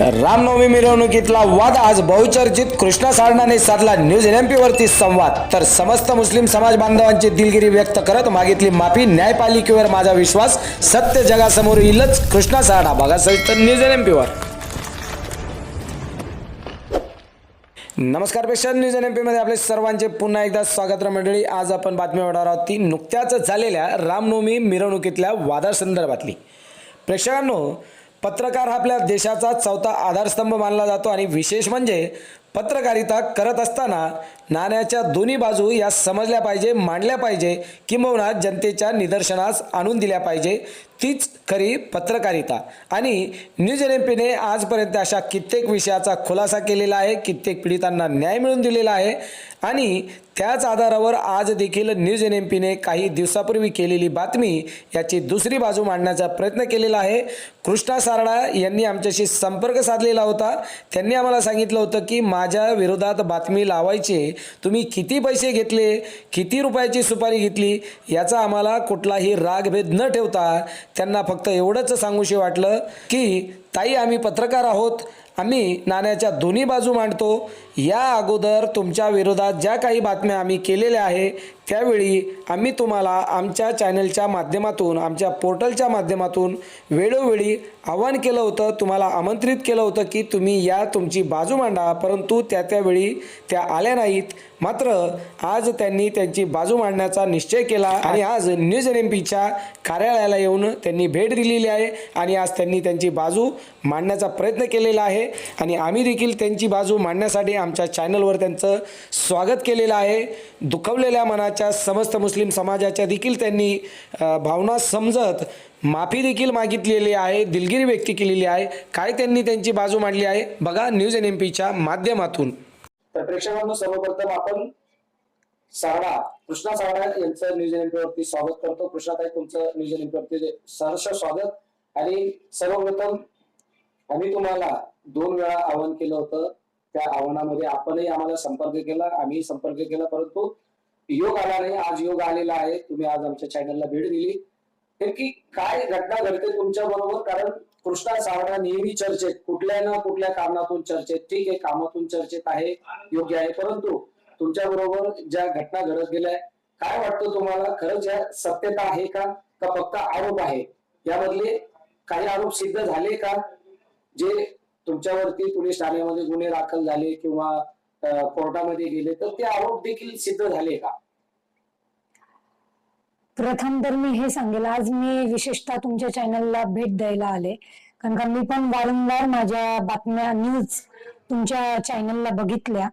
रामनवमी मिरवणुकीतला वाद आज बहुचर्चित. कृष्णा सारणाने साधला न्यूज एन वरती संवाद. तर समस्त मुस्लिम समाज बांधवांची दिलगिरी व्यक्त करत मागितली माफी. न्यायपालिकेवर माझा विश्वास. सत्य जगासमोर येईलच. कृष्णा सारणा बघा सविस्तर न्यूज एन वर. नमस्कारपेक्षा न्यूज एन एममध्ये आपले सर्वांचे पुन्हा एकदा स्वागत मंडळी. आज आपण बातमी होणार आहोत ती नुकत्याच झालेल्या रामनवमी मिरवणुकीतल्या वादासंदर्भातली. प्रेक्षकांनो पत्रकार हा आपल्या देशाचा चौथा आधारस्तंभ मानला जातो आणि विशेष म्हणजे पत्रकारिता करत असताना नाण्याच्या दोन्ही बाजू या समजल्या पाहिजे मांडल्या पाहिजे किंबहुना जनतेच्या निदर्शनास आणून दिल्या पाहिजे. तीच खरी पत्रकारिता. आणि न्यूज एन एम पीने आजपर्यंत अशा कित्येक विषयाचा खुलासा केलेला आहे कित्येक पीडितांना न्याय मिळवून दिलेला आहे. आणि त्याच आधारावर आज देखील न्यूज एन एम पीने काही दिवसापूर्वी केलेली बातमी याची दुसरी बाजू मांडण्याचा प्रयत्न केलेला आहे. कृष्णा सारडा यांनी आमच्याशी संपर्क साधलेला होता. त्यांनी आम्हाला सांगितलं होतं की माझ्या विरोधात बातमी लावायची तुम्ही किती पैसे घेतले? किती रुपयाची सुपारी घेतली? याचा आम्हाला कुठलाही रागभेद न ठेवता त्यांना फक्त एवढंच सांगूशी वाटलं की ताई आम्ही पत्रकार आहोत. आम्ही नाण्याच्या दोन्ही बाजू मांडतो. या अगोदर तुमच्या विरोधात ज्या काही बातम्या आम्ही केलेल्या आहे त्यावेळी आम्ही तुम्हाला आमच्या चॅनलच्या माध्यमातून आमच्या पोर्टलच्या माध्यमातून वेळोवेळी आवाहन केलं होतं तुम्हाला आमंत्रित केलं होतं की तुम्ही या तुमची बाजू मांडा परंतु त्या त्यावेळी त्या आल्या नाहीत. मात्र आज त्यांनी त्यांची बाजू मांडण्याचा निश्चय केला आणि आज न्यूज एन एम पीच्या कार्यालयाला येऊन त्यांनी भेट दिलेली आहे आणि आज त्यांनी त्यांची बाजू मांडण्याचा प्रयत्न केलेला आहे. आणि आम्ही देखील त्यांची बाजू मांडण्यासाठी आमच्या चॅनलवर त्यांचं स्वागत केलेलं आहे. दुखवलेल्या मनाच्या समस्त मुस्लिम समाजाच्या देखील त्यांनी भावना समजत माफी देखील मागितलेली आहे दिलगिरी व्यक्त केलेली आहे. काय त्यांनी त्यांची बाजू मांडली आहे? बघा न्यूज एन एम पीच्या माध्यमातून. तर प्रेक्षकांनो सर्वप्रथम आपण सारडा कृष्णा सारडा यांचं न्यूज एन वरती स्वागत करतो. कृष्णाताई तुमचं न्यूज एन वरती सहर्ष स्वागत. आणि सर्वप्रथम आम्ही तुम्हाला दोन वेळा आवाहन केलं होतं. त्या आव्हानामध्ये आपणही आम्हाला संपर्क केला आम्ही संपर्क केला परंतु योग आला नाही आज योग आलेला आहे तुम्ही आज आमच्या चॅनलला भेट दिली. नेमकी काय घटना घडते तुमच्या बरोबर? कारण कृष्णा सावडा नेहमी चर्चेत कुठल्या ना कुठल्या कारणातून चर्चेत. ठीक आहे कामातून चर्चेत आहे योग्य आहे परंतु तुमच्या बरोबर ज्या घटना घडत गेल्या काय वाटतं तुम्हाला? खरंच या सत्यता आहे का? का फक्त आरोप आहे? यामधले काही आरोप सिद्ध झाले का? जे तुमच्यावरती पोलीस ठाण्यामध्ये गुन्हे दाखल झाले किंवा कोर्टामध्ये गेले तर ते आरोप देखील सिद्ध झाले का? प्रथम तर मी हे सांगेल आज मी विशेषतः तुमच्या चॅनलला भेट द्यायला आले. कारण का मी पण वारंवार माझ्या बातम्या न्यूज तुमच्या चॅनलला बघितल्या.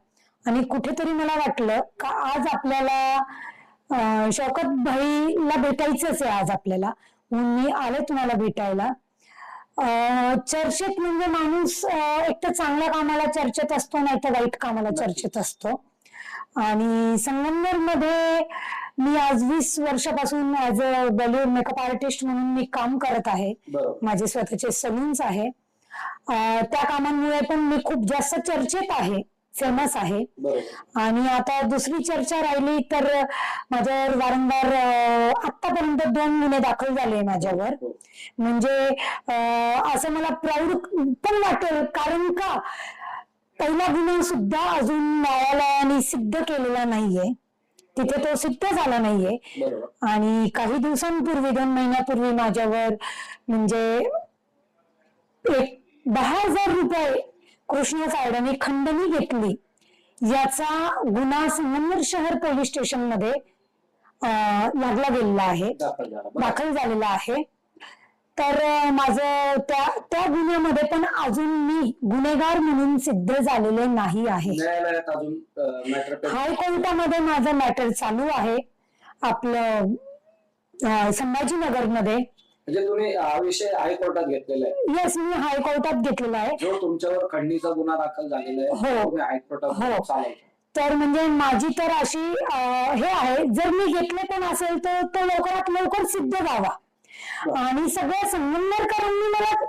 आणि कुठेतरी मला वाटलं का आज आपल्याला शौकत भाईला भेटायचंच आहे आज आपल्याला. म्हणून मी आले तुम्हाला भेटायला. चर्चेत म्हणजे माणूस एक तर चांगल्या कामाला चर्चेत असतो नाही तर वाईट कामाला चर्चेत असतो. आणि संगमनेरमध्ये मी आज वीस वर्षापासून as a Bollywood makeup artist म्हणून मी काम करत आहे. माझे स्वतःचे सलून्स आहे. त्या कामांमुळे पण मी खूप जास्त चर्चेत आहे. फेमस आहे. आणि आता दुसरी चर्चा राहिली तर माझ्यावर वारंवार आतापर्यंत दोन गुन्हे दाखल झाले माझ्यावर. म्हणजे अं, असं मला प्राऊड पण वाटेल कारण का? पहिला गुन्हा सुद्धा अजून न्यायालयाने सिद्ध केलेला नाहीये. तिथे तो सिद्ध झाला नाहीये. आणि काही दिवसांपूर्वी दोन महिन्यापूर्वी माझ्यावर म्हणजे एक दहा हजार रुपये कृष्ण सायडाने खंडणी घेतली. याचा गुन्हा संगमनेर शहर पोलीस स्टेशनमध्ये लागला गेलेला आहे. दाखल झालेला आहे. तर माझं त्या त्या गुन्ह्यामध्ये पण अजून मी गुन्हेगार म्हणून सिद्ध झालेले नाही आहे. हायकोर्टामध्ये माझं मॅटर चालू आहे. आपलं संभाजीनगरमध्ये. म्हणजे तुम्ही हा विषय हायकोर्टात घेतलेला आहे. येस मी हायकोर्टात घेतलेला आहे. जो तुमच्यावर खंडणीचा गुन्हा दाखल झालेला आहे हो. तो तुम्ही हायकोर्टात हो. चालवता. तर म्हणजे माझी तर अशी अं, हे आहे जर मी घेतले पण असेल तर तो लवकरात लवकर सिद्ध व्हावा. आणि सगळ्या संगमनेरकरांनी मला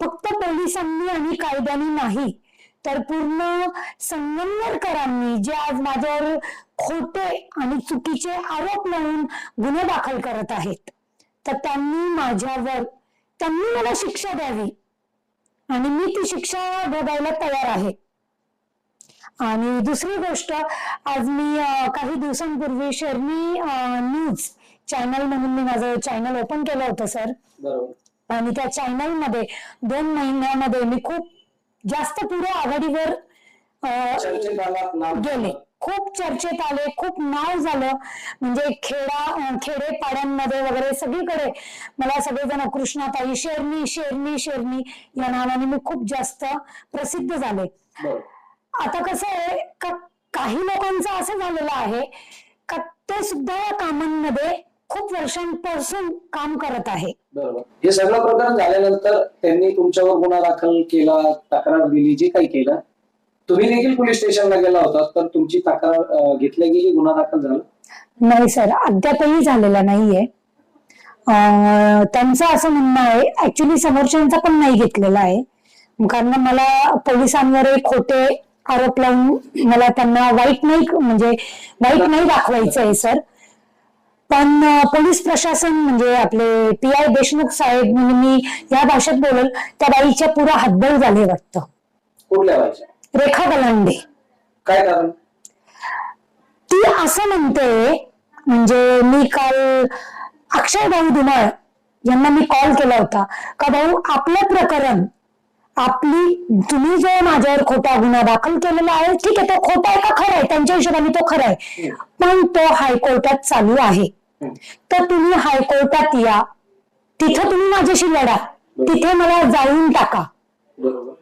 फक्त पोलिसांनी आणि कायद्याने नाही तर पूर्ण संगमनेरकरांनी जे आज माझ्यावर खोटे आणि चुकीचे आरोप लावून गुन्हे दाखल करत आहेत तर त्यांनी माझ्यावर त्यांनी मला शिक्षा द्यावी. आणि मी ती शिक्षा भोगायला तयार आहे. आणि दुसरी गोष्ट आज मी काही दिवसांपूर्वी शर्मी न्यूज चॅनल म्हणून मी माझं चॅनल ओपन केलं होतं सर आणि त्या चॅनलमध्ये दोन महिन्यामध्ये मी खूप जास्त पुढे आघाडीवर गेले. खूप चर्चेत आले खूप नाव झालं. म्हणजे खेडा अं, खेडे पाड्यांमध्ये वगैरे सगळीकडे मला सगळेजण कृष्णाताई शेरणी शेरणी शेरणी या नावाने मी खूप जास्त प्रसिद्ध झाले. आता कसं आहे का काही लोकांचं असं झालेलं आहे का ते सुद्धा या कामांमध्ये खूप वर्षांपासून काम करत आहे. बरोबर. हे सगळं प्रकरण झाल्यानंतर त्यांनी तुमच्यावर गुन्हा दाखल केला तक्रार दिली जे काही केलं? तुम्ही देखील पोलीस स्टेशनला गेला होता तर तुमची तक्रार घेतल्या गेली गुन्हा दाखल झाला? नाही सर अद्यापही झालेला नाहीये. त्यांचं असं म्हणणं आहे ऍक्च्युली समोरच्यांचा पण नाही घेतलेला आहे. कारण मला पोलिसांवर खोटे आरोप लावून मला त्यांना वाईट नाही म्हणजे वाईट नाही दाखवायचं आहे सर. पण पोलीस प्रशासन म्हणजे आपले पी आय देशमुख साहेब म्हणजे मी या भाषेत बोलल त्या बाईच्या पुरा हातबल झाले वाटतं. कुठल्या व्हायच्या रेखा गलांडे काय कारण ती असं म्हणते म्हणजे मी काल अक्षय भाऊ धुमाळ यांना मी कॉल केला होता. का भाऊ आपलं प्रकरण आपली तुम्ही जो माझ्यावर खोटा गुन्हा दाखल केलेला आहे ठीक आहे तो खोटा आहे का खरा आहे? त्यांच्या हिशोबाने तो खरा आहे. पण तो हायकोर्टात चालू आहे. तर तुम्ही हायकोर्टात या. तिथं तुम्ही माझ्याशी लढा. तिथे मला जाऊन टाका.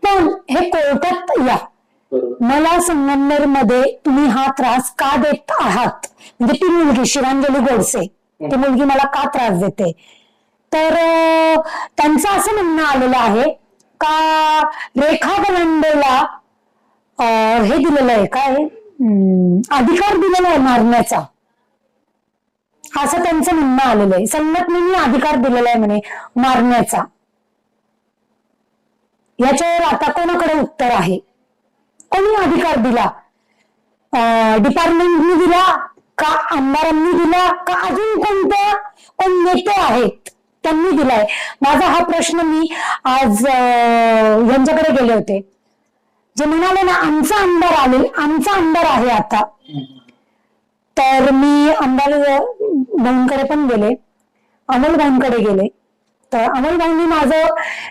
पण हे कोर्टात या. मला संगमनेरमध्ये तुम्ही हा त्रास का देत आहात? म्हणजे ती मुलगी शिवांजली गोडसे ती मुलगी मला का त्रास देते? तर त्यांचं असं म्हणणं आलेलं आहे का रेखा गलंडेला हे दिलेलं आहे काय? अधिकार दिलेला आहे मारण्याचा. असं त्यांचं म्हणणं आलेलं आहे. संघटनेने अधिकार दिलेला आहे म्हणे मारण्याचा. याच्यावर आता कोणाकडे उत्तर आहे? कोणी अधिकार दिला? डिपार्टमेंटनी दिला का आमदारांनी दिला का अजून कोणत्या कोण नेते आहेत त्यांनी दिलाय? माझा हा प्रश्न मी आज यांच्याकडे गेले होते. जे म्हणाले ना आमचा आमदार आले आमचा आमदार आहे आता. तर मी आमदार भाऊंकडे पण गेले अमोल भाऊंकडे गेले. तर अमोल भाऊंनी माझं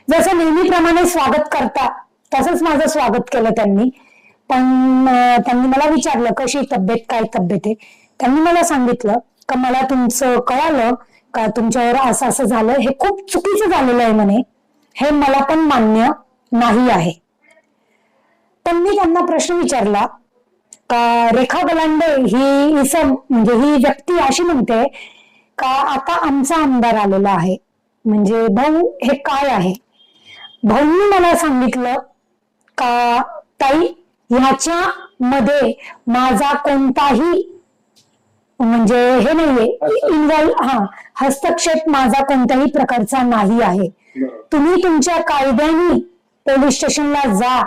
जसं नेहमीप्रमाणे स्वागत करता तसंच माझं स्वागत केलं त्यांनी. पण त्यांनी मला विचारलं कशी तब्येत काय तब्येत आहे? त्यांनी मला सांगितलं का मला तुमचं कळालं का तुमच्यावर असं असं झालं हे खूप चुकीचं झालेलं आहे म्हणे. हे मला पण मान्य नाही आहे. पण मी त्यांना प्रश्न विचारला का रेखा गलांडे ही इसम म्हणजे ही व्यक्ती अशी म्हणते का आता आमचा आमदार आलेला आहे. म्हणजे भाऊ हे काय आहे? भाऊंनी मला सांगितलं का ताई ह्याच्या मध्ये माझा कोणताही म्हणजे हे नाहीये इन्व्हॉल्व हा हस्तक्षेप माझा कोणत्याही प्रकारचा नाही आहे. तुम्ही तुमच्या कायद्याने पोलीस स्टेशनला जा.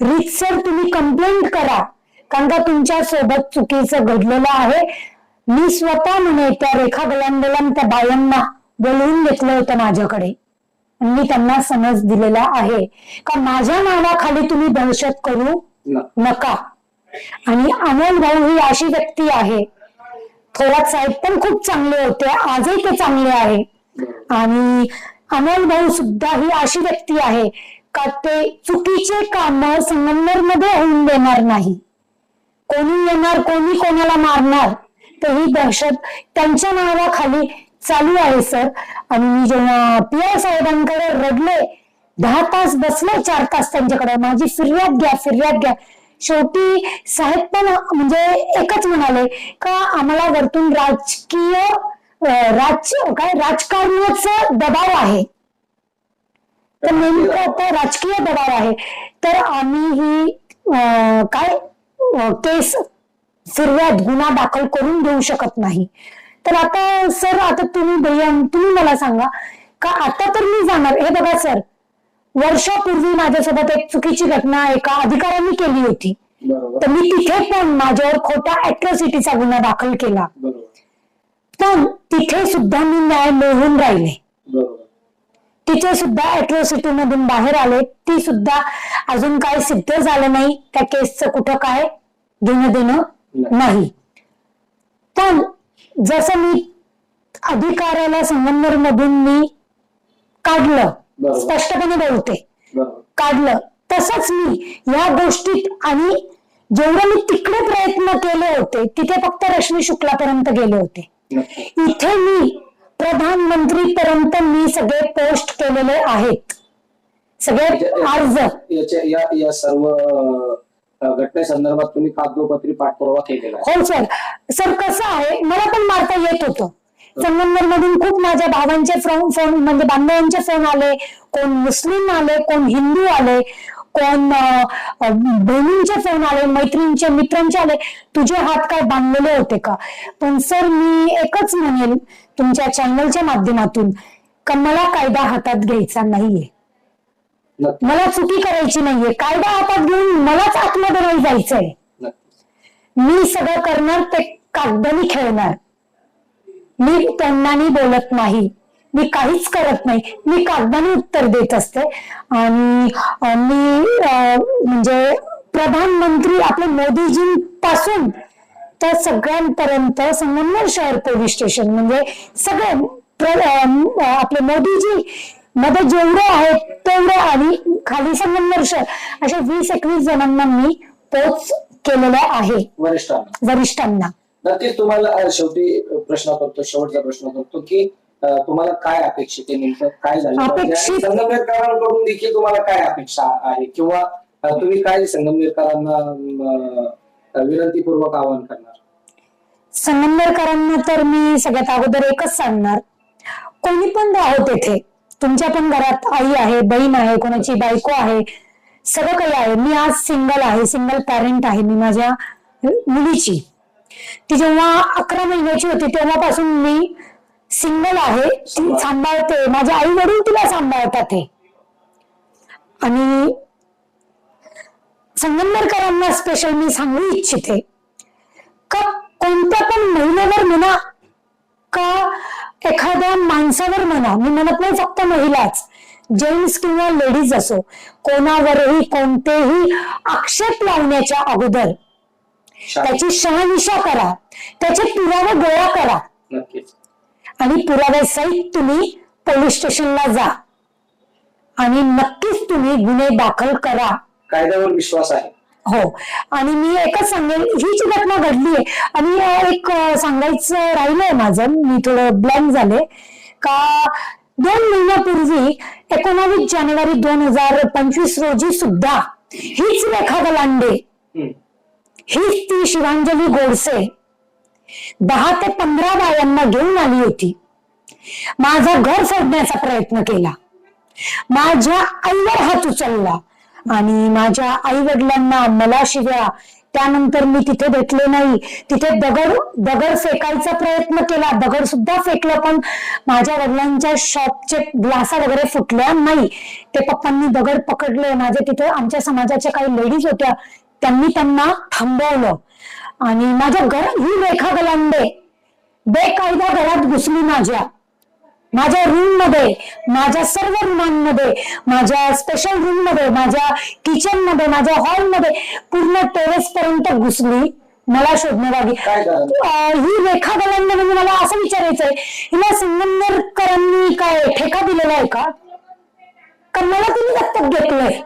रितसर तुम्ही कंप्लेंट करा. कारण का तुमच्यासोबत चुकीचं घडलेलं आहे. मी स्वतः म्हणे त्या रेखा गलांडेला आणि त्या बायांना बोलवून घेतलं होतं माझ्याकडे. आणि मी त्यांना समज दिलेला आहे. का माझ्या नावाखाली तुम्ही दहशत करू? नका. आणि अमोल भाऊ ही अशी व्यक्ती आहे. थोरात साहेब पण खूप चांगले होते. आजही ते चांगले आहे. आणि अमोल भाऊ सुद्धा ही अशी व्यक्ती आहे का ते चुकीचे काम संगमनेरमध्ये होऊन देणार नाही. कोणी येणार कोणी कोणाला मारणार तर ही दहशत त्यांच्या नावाखाली चालू आहे सर. आणि मी जेव्हा पी आय साहेबांकडे रडले दहा तास बसले चार तास त्यांच्याकडे. माझी फिर्याद घ्या फिर्याद घ्या. शेवटी साहेब पण म्हणजे एकच म्हणाले का आम्हाला वरतून राजकीय राज काय राजकारणाचा दबाव आहे. तर नेमकं राजकीय दबाव आहे. तर आम्ही ही अं, काय केस फिर्याद गुन्हा दाखल करून देऊ शकत नाही. तर आता सर आता तुम्ही भैया तुम्ही मला सांगा का आता तर मी जाणार? हे बघा सर वर्षापूर्वी माझ्यासोबत एक चुकीची घटना एका अधिकाऱ्यांनी केली होती. तर मी तिथे पण माझ्यावर खोटा अॅट्रॉसिटीचा गुन्हा दाखल केला. पण तिथे सुद्धा मी न्याय मिळवून राहिले. तिचे सुद्धा अॅट्रॉसिटी मधून बाहेर आले. ती सुद्धा अजून काय सिद्ध झालं नाही. त्या केसचं कुठं काय घेणं देणं नाही. पण जसं मी अधिकाराला संगमनेर मधून मी काढलं. स्पष्टपणे बोलते. काढलं. तसंच मी या गोष्टीत आणि जेवढे मी तिकडे प्रयत्न केले होते तिथे फक्त रश्मी शुक्लापर्यंत गेले होते. इथे मी प्रधानमंत्री पर्यंत मी सगळे पोस्ट केलेले आहेत. सगळे अर्ज. या या सर्व घटनेसंदर्भात तुम्ही कागदोपत्री पाठपुरावा केलेला हो सर. सर कसं आहे मला पण मारता येत होतं. संगमनेर मधून खूप माझ्या भावांचे फोन फोन म्हणजे बांधवांचे फोन आले. कोण मुस्लिम आले कोण हिंदू आले कोण बहिणींचे फोन आले मैत्रिणींचे मित्रांचे आले. तुझे हात काय बांधलेले होते का? पण सर मी एकच म्हणेल तुमच्या चॅनलच्या माध्यमातून का मला कायदा हातात घ्यायचा नाहीये. मला चुकी करायची नाहीये. कायदा हातात घेऊन मलाच आतमध्ये नाही जायचंय. मी सगळं करणार ते कागदानी खेळणार. मी तोंडाने बोलत नाही. मी काहीच करत नाही. मी कागदाने उत्तर देत असते. आणि मी म्हणजे प्रधानमंत्री आपले मोदीजींपासून तर सगळ्यांपर्यंत संगमनेर शहर पोलीस स्टेशन म्हणजे सगळे आपले मोदीजी मध्ये जेवढे आहेत तेवढे आणि खाली संगमनेर शहर अशा वीस एकवीस जणांना मी पोच केलेला आहे. वरिष्ठांना. वरिष्ठांना. नक्कीच तुम्हाला शेवटी प्रश्न करतो शेवटचा प्रश्न करतो की तुम्हाला काय अपेक्षित आहे नेमकं? काय झालं संगमनेरकरांकडून देखील तुम्हाला काय अपेक्षा आहे? किंवा तुम्ही काय संगमनेरकरांना विनंतीपूर्वक आवाहन करणार? संगमनेरकरांना तर मी सगळ्यात अगोदर एकच सांगणार. कोणी पण राहो तेथे. तुमच्या पण घरात आई आहे बहीण आहे कोणाची बायको आहे सगळं काही आहे. मी आज सिंगल आहे सिंगल पॅरेंट आहे मी माझ्या मुलीची. ती जेव्हा अकरा महिन्याची होती तेव्हापासून मी सिंगल आहे. ती सांभाळते. माझ्या आई वडील तिला सांभाळतात हे आणि संगमनेरकरांना स्पेशल मी सांगू इच्छिते. का कोणत्या पण महिलेवर म्हणा का एखाद्या माणसावर म्हणा मी म्हणत नाही फक्त महिलाच जेंट्स किंवा लेडीज असो कोणावरही कोणतेही आक्षेप लावण्याच्या अगोदर त्याची शहानिशा करा. त्याचे पुरावे गोळा करा. आणि पुरावे सहित तुम्ही पोलीस स्टेशनला जा. आणि नक्कीच तुम्ही गुन्हे दाखल करा. कायद्यावर विश्वास आहे. हो. आणि मी एकच सांगेल ही जी घटना घडली आहे. आणि एक सांगायचं राहिलंय माझं. मी थोडं ब्लँक झाले. का दोन महिन्यापूर्वी एकोणावीस जानेवारी दोन हजार पंचवीस रोजी सुद्धा हीच रेखा गलांडे. हम्म. ती शिवांजली गोडसे. दहा ते पंधरा बायांना घेऊन आली होती. माझं घर फोडण्याचा प्रयत्न केला. माझ्या आईवर हात उचलला आणि माझ्या आई वडिलांना मला शिव्या. त्यानंतर मी तिथे भेटले नाही. तिथे दगड दगड फेकायचा प्रयत्न केला. दगड सुद्धा फेकलं पण माझ्या वडिलांच्या शॉपचे ग्लासा वगैरे फुटल्या नाही. ते पप्पांनी दगड पकडले. माझे तिथे आमच्या समाजाच्या काही लेडीज होत्या. त्यांनी त्यांना थांबवलं. आणि माझ्या घर ही रेखा गलांडे. बेकायदा घरात घुसली माझ्या. माझ्या रूममध्ये माझ्या सर्व रूमांमध्ये माझ्या स्पेशल रूममध्ये माझ्या किचनमध्ये माझ्या हॉलमध्ये पूर्ण टेरेस पर्यंत घुसली. मला कारण? अं, ही रेखा गलांडे म्हणजे मला असं विचारायचंय हिला संगमनेरकरांनी काय ठेका दिलेला आहे का? का मला तिने दत्तक घेतलंय.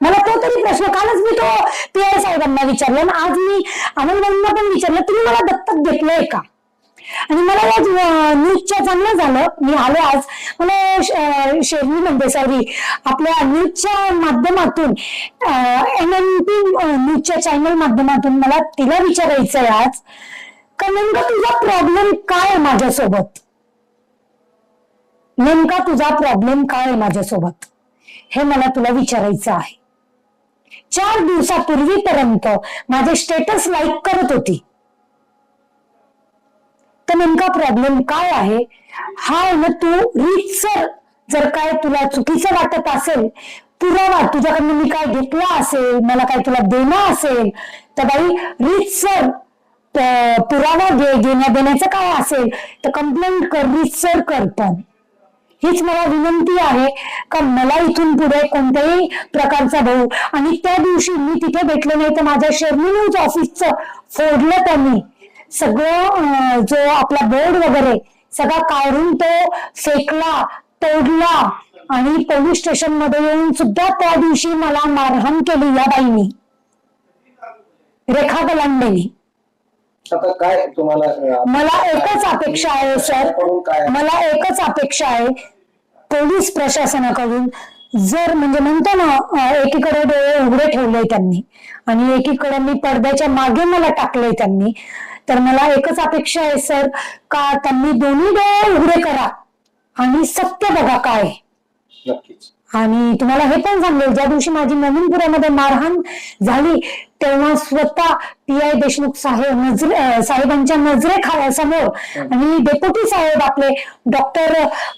मला तो तरी प्रश्न कालच मी तो पी आय साहेबांना विचारला आणि आज मी अमलबाईंना पण विचारलं तुम्ही मला दत्तक घेतलंय का? आणि मला आज न्यूजच्या चांगलं झालं. मी आले आज. मला शेरवी म्हणते सॉरी आपल्या न्यूजच्या माध्यमातून एन एन पी न्यूजच्या चॅनल माध्यमातून मला तिला विचारायचं आहे आज. का नेमका तुझा प्रॉब्लेम काय आहे माझ्यासोबत? नेमका तुझा प्रॉब्लेम काय आहे माझ्यासोबत? हे मला तुला विचारायचं आहे. चार दिवसापूर्वीपर्यंत माझे स्टेटस लाईक करत होती. तर नेमका प्रॉब्लेम काय आहे? हा ना तू रीतसर जर काय तुला चुकीचं वाटत असेल पुरावा तुझ्याकडनं मी काय घेतला असेल मला काय तुला देणं असेल तर बाई रीतसर पुरावा घे घेण्या देण्याचं काय असेल तर कंप्लेंट कर रीतसर कर पण हीच मला विनंती आहे का मला इथून पुढे कोणत्याही प्रकारचा भाऊ आणि त्या दिवशी मी तिथे भेटले नाही तर माझ्या शेरनी न्यूज ऑफिसचं फोडलं त्यांनी. सगळं जो आपला बोर्ड वगैरे सगळा काढून तो फेकला तोडला आणि पोलीस स्टेशनमध्ये येऊन सुद्धा त्या दिवशी मला मारहाण केली या बाईनी. रेखा गलांडेनी आता काय तुम्हाला मला एकच अपेक्षा आहे सर. मला एकच अपेक्षा आहे पोलीस प्रशासनाकडून. जर म्हणजे म्हणतो ना एकीकडे डोळे उघडे ठेवले त्यांनी आणि एकीकडे मी पडद्याच्या मागे मला टाकले त्यांनी तर मला एकच अपेक्षा आहे सर का त्यांनी दोन्ही डोळे उघडे करा आणि सत्य बघा काय. नक्कीच. आणि तुम्हाला हे पण सांगेल ज्या दिवशी माझी नवीनपुरामध्ये मारहाण झाली तेव्हा स्वतः पी आय देशमुख साहेब नजरे साहेबांच्या नजरे खा समोर आणि डेप्युटी साहेब आपले डॉक्टर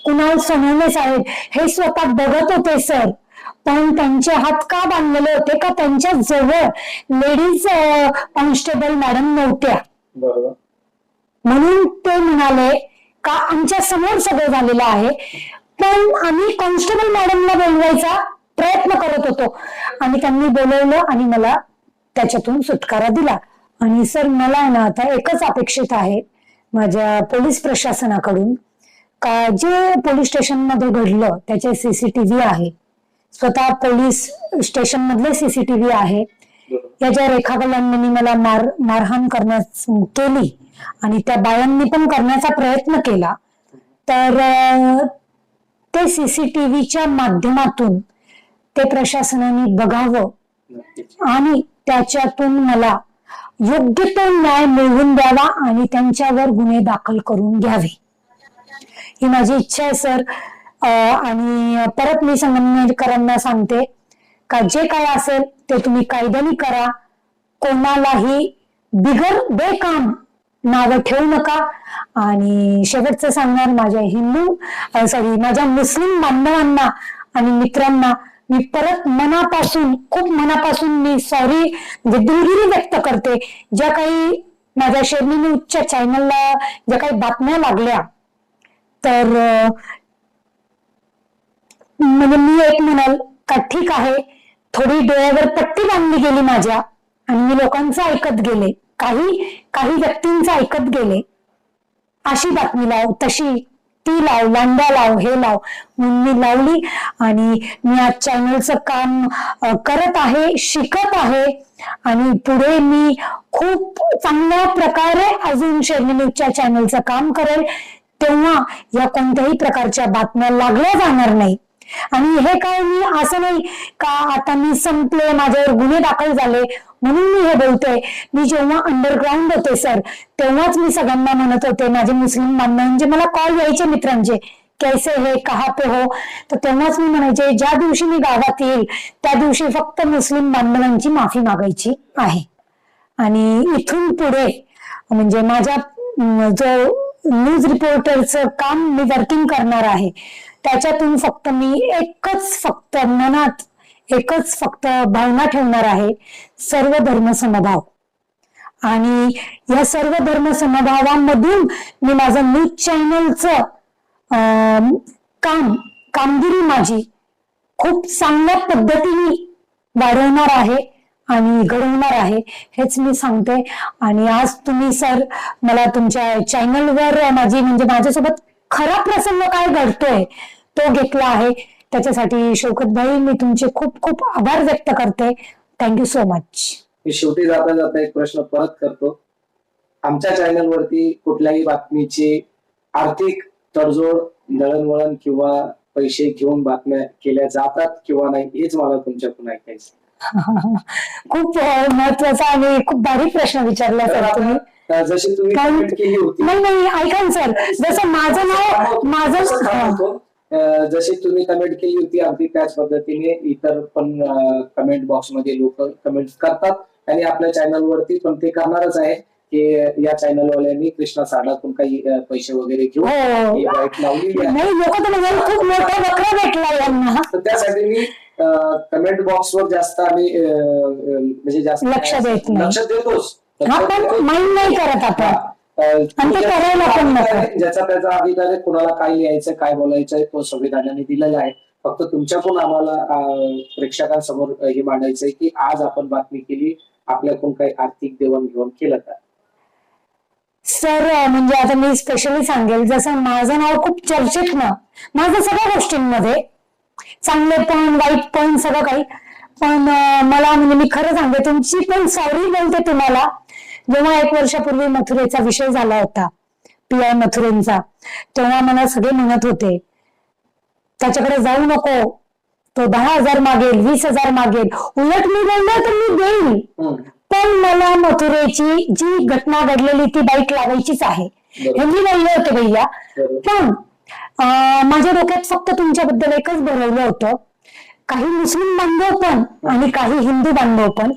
कुणाल सोनवणे साहेब हे स्वतः बघत होते सर. पण त्यांचे हात का बांधलेले होते का? त्यांच्या जवळ लेडीज कॉन्स्टेबल मॅडम नव्हत्या. म्हणून ते म्हणाले का आमच्यासमोर सगळं झालेलं आहे? पण आम्ही कॉन्स्टेबल मॅडमला बोलवायचा प्रयत्न करत होतो. आणि त्यांनी बोलवलं आणि मला त्याच्यातून सुटकारा दिला. आणि सर मला आहे ना आता एकच अपेक्षित आहे माझ्या पोलीस प्रशासनाकडून का जे पोलीस स्टेशनमध्ये घडलं त्याचे सीसीटीव्ही आहे. स्वतः पोलीस स्टेशन मधले सीसीटीव्ही आहे. बरोबर या ज्या मला मार मारहाण करण्यास केली. आणि त्या बायांनी पण करण्याचा प्रयत्न केला. तर ते सीसीटीव्हीच्या माध्यमातून ते प्रशासनाने बघावं. आणि त्याच्यातून मला योग्य तो न्याय मिळवून द्यावा आणि त्यांच्यावर गुन्हे दाखल करून घ्यावे. ही माझी इच्छा आहे सर. आणि परत मी संगमनेरकरांना सांगते का जे काय असेल ते तुम्ही कायद्याने करा. कोणालाही बिगर बेकाम नावं ठेवू नका. आणि शेवटचं सांगणार माझ्या हिंदू सॉरी माझ्या मुस्लिम बांधवांना आणि मित्रांना मी परत मनापासून खूप मनापासून मी सॉरी म्हणजे दिलगिरी व्यक्त करते. ज्या काही माझ्या शेरनी न्यूजच्या चॅनलला ज्या काही बातम्या लागल्या तर म्हणजे मी एक म्हणाल का ठीक आहे. थोडी डोळ्यावर पट्टी बांधली गेली माझ्या आणि मी लोकांचं ऐकत गेले. काही काही व्यक्तींचं ऐकत गेले. अशी बातमी लाव तशी ती लाव लांडा लाव हे लाव म्हणून मी लावली आणि मी आज चॅनलचं काम करत आहे शिकत आहे आणि पुढे मी खूप चांगल्या प्रकारे अजून शेरणी न्यूजच्या चॅनलचं काम करेल तेव्हा या कोणत्याही प्रकारच्या बातम्या लागल्या जाणार नाही. आणि हे काय मी असं नाही का आता मी संपले माझ्यावर गुन्हे दाखल झाले म्हणून मी हे बोलते मी जेव्हा अंडरग्राऊंड होते सर तेव्हाच मी सगळ्यांना म्हणत होते माझे मुस्लिम म्हणजे मला कॉल यायचे मित्रांचे. कैसे हे कहा पे हो? तर तेव्हाच मी म्हणायचे ज्या दिवशी मी गावात येईल त्या दिवशी फक्त मुस्लिम बांधवांची माफी मागायची आहे. आणि इथून पुढे म्हणजे माझ्या जो न्यूज रिपोर्टरचं काम मी वर्किंग करणार आहे त्याच्यातून फक्त मी एकच फक्त मनात एकच फक्त भावना ठेवणार आहे सर्व धर्म समभाव. आणि या सर्व धर्म समभावामधून मी माझं न्यूज चॅनलचं काम कामगिरी माझी खूप चांगल्या पद्धतीने वाढवणार आहे आणि घडवणार आहे हेच मी सांगते. आणि आज तुम्ही सर मला तुमच्या चॅनलवर माझी म्हणजे माझ्यासोबत खरा प्रसंग काय घडतोय तो घेतला आहे. त्याच्यासाठी शौकत भाई मी तुमचे खूप खूप आभार व्यक्त करते. थँक्यू सो मच मी शेवटी जाता जाता एक प्रश्न परत करतो. आमच्या चॅनलवरती कुठल्याही बातमीची आर्थिक तडजोड दळणवळण किंवा पैसे घेऊन बातम्या केल्या जातात किंवा नाही हेच मला तुमच्याकडून ऐकायचं खूप महत्त्वाचा आणि खूप भारी प्रश्न विचारला सर तुम्ही. जशी तुम्ही केली होती. नाही नाही ऐका ना सर. जसं माझं नाव माझं जशी तुम्ही कमेंट केली होती अगदी त्याच पद्धतीने इतर पण कमेंट बॉक्समध्ये लोक कमेंट करतात. आणि आपल्या चॅनल वरती पण ते करणारच आहे की या चॅनल वाल्यांनी कृष्णा साडातून काही पैसे वगैरे घेऊन हो. वाईट लावलेली आहे त्यासाठी मी कमेंट बॉक्स वर जास्त आम्ही म्हणजे जास्त लक्ष देतोच. माइंड नाही करत आपण. ज्याचा त्याचा अधिकार आहे कुणाला काय लिहायचं काय बोलायचं आहे तो संविधानाने दिलेला आहे. फक्त तुमच्याकडून आम्हाला प्रेक्षकांसमोर हे मांडायचंय की आज आपण बातमी केली आपल्याकडून काही आर्थिक देवाणघेवाण केलं का? सर म्हणजे आता मी स्पेशली सांगेल जसं माझं नाव खूप चर्चेत ना माझं सगळ्या गोष्टींमध्ये चांगले पण वाईट पण सगळं काही. पण मला म्हणजे मी खरं सांगते तुमची पण सॉरी बोलते तुम्हाला. जेव्हा एक वर्षापूर्वी मथुरेचा विषय झाला होता पी आय मथुरेंचा तेव्हा मला सगळे म्हणत होते त्याच्याकडे जाऊ नको. तो दहा हजार मागेल वीस हजार मागेल. उलट मी बोललो तर मी देईन. पण मला मथुरेची जी घटना घडलेली ती बाईट लावायचीच आहे. हे मी बोलले होते भैया. पण अं, माझ्या डोक्यात फक्त तुमच्याबद्दल एकच भरवलं होतं. काही मुस्लिम बांधव पण आणि काही हिंदू बांधव पण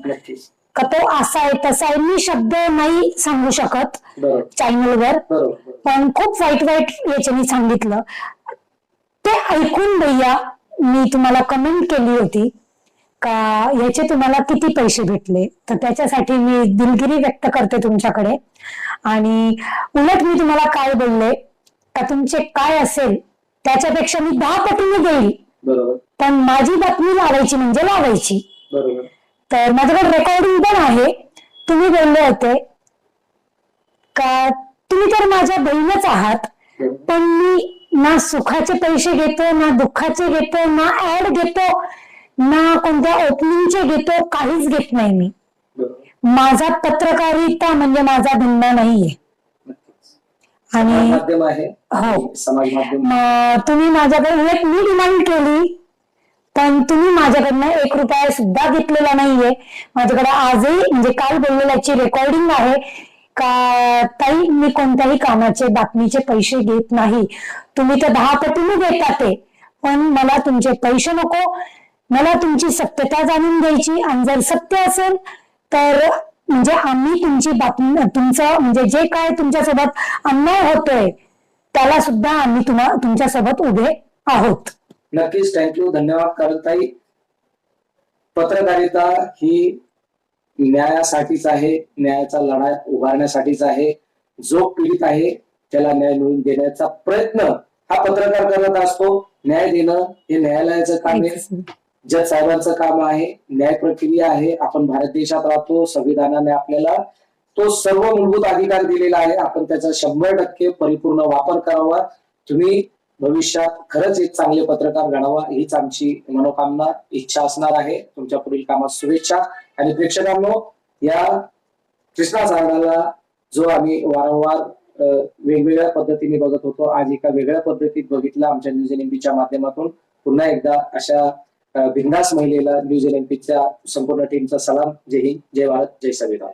का तो असा आहे तसा आहे. मी शब्द नाही सांगू शकत चॅनलवर पण खूप वाईट वाईट याच्याने सांगितलं. ते ऐकून भैया मी तुम्हाला कमेंट केली होती का याचे तुम्हाला किती पैसे भेटले? तर त्याच्यासाठी मी दिलगिरी व्यक्त करते तुमच्याकडे. आणि उलट मी तुम्हाला काय बोलले? का तुमचे काय असेल? त्याच्यापेक्षा मी दहा पटीने देईल. पण माझी बातमी लावायची म्हणजे लावायची. बरोबर. तर माझ्याकडे रेकॉर्डिंग पण आहे. तुम्ही बोलले होते का तुम्ही तर माझ्या बहीणच आहात. पण मी ना सुखाचे पैसे घेतो ना दुःखाचे घेतो ना ऍड घेतो ना कोणत्या ओपनिंगचे घेतो काहीच घेत नाही मी. माझा पत्रकारिता म्हणजे माझा धंदा नाहीये. आणि हो. तुम्ही माझ्याकडे उलट मी डिमांड केली. पण तुम्ही माझ्याकडनं एक रुपया सुद्धा घेतलेला नाहीये. माझ्याकडे आजही म्हणजे काल बोललेल्याची रेकॉर्डिंग आहे का ताई मी कोणत्याही कामाचे बातमीचे पैसे घेत नाही. तुम्ही तर दहा पटीने देता ते पण मला तुमचे पैसे नको. मला तुमची सत्यता जाणून घ्यायची आणि जर सत्य असेल तर म्हणजे आम्ही तुमची बातमी तुमचं म्हणजे जे काय तुमच्यासोबत अन्याय होतोय त्याला सुद्धा आम्ही तुम्हा तुमच्यासोबत उभे आहोत. नक्कीच थँक्यू धन्यवाद कारण ताई पत्रकारिता ही न्यायासाठीच आहे न्यायाचा लढा उभारण्यासाठीच आहे. जो पीडित आहे त्याला न्याय मिळवून देण्याचा प्रयत्न हा पत्रकार करत असतो. न्याय देणं हे न्यायालयाचं काम आहे. जज साहेबांचं काम आहे. न्याय प्रक्रिया आहे. आपण भारत देशात राहतो. संविधानाने आपल्याला तो सर्व मूलभूत अधिकार दिलेला आहे. आपण त्याचा शंभर टक्के परिपूर्ण वापर करावा. तुम्ही भविष्यात खरंच एक चांगले पत्रकार घडावा हीच आमची मनोकामना इच्छा असणार आहे. तुमच्या पुढील कामात शुभेच्छा. आणि प्रेक्षकांनो या कृष्णा सारणाला जो आम्ही वारंवार वेगवेगळ्या पद्धतीने बघत होतो आज एका वेगळ्या पद्धतीत बघितलं आमच्या न्यूज एनएमपीच्या माध्यमातून. पुन्हा एकदा अशा भिंगास महिलेला न्यूज एनएमपीच्या संपूर्ण टीमचा सलाम. जय हिंद जय भारत जय संविधान.